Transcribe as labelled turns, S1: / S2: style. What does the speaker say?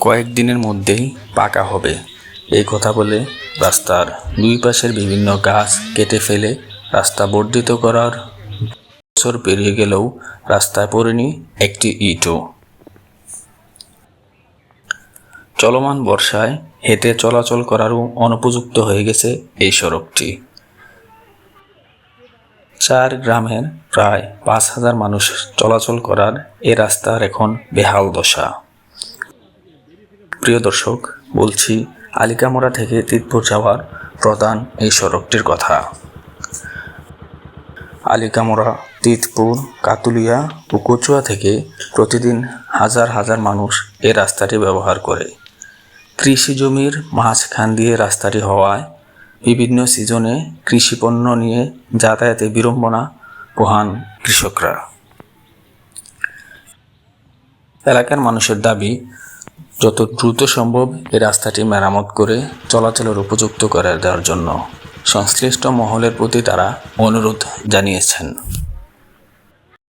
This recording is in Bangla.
S1: কয়েকদিনের মধ্যেই পাকা হবে। এই কথা বলে রাস্তার দুই পাশের বিভিন্ন গাছ কেটে ফেলে রাস্তা বর্ধিত করার বছর পেরিয়ে গেলেও রাস্তায় পড়েনি একটি ইটও। চলমান বর্ষায় হেঁটে চলাচল করারও অনুপযুক্ত হয়ে গেছে এই সড়কটি। চার গ্রামের প্রায় পাঁচ হাজার মানুষ চলাচল করার এ রাস্তার এখন বেহাল দশা। প্রিয় দর্শক, বলছি, আলিকামোড়া থেকে তিতপুর যাওয়ার প্রধান এই সড়কটির কথা। আলিকামোড়া, তিতপুর, কাতুলিয়া ও কচুয়া থেকে প্রতিদিন হাজার হাজার মানুষ এই রাস্তাটি ব্যবহার করে। কৃষি জমির মাঝখান দিয়ে রাস্তাটি হওয়ায় বিভিন্ন সিজনে কৃষিপণ্য নিয়ে যাতায়াতে বিড়ম্বনা পোহান কৃষকরা। এলাকার মানুষের দাবি যত দ্রুত সম্ভব এ রাস্তাটি মেরামত করে চলাচলের উপযুক্ত করে দেওয়ার জন্য সংশ্লিষ্ট মহলের প্রতি তারা অনুরোধ জানিয়েছেন।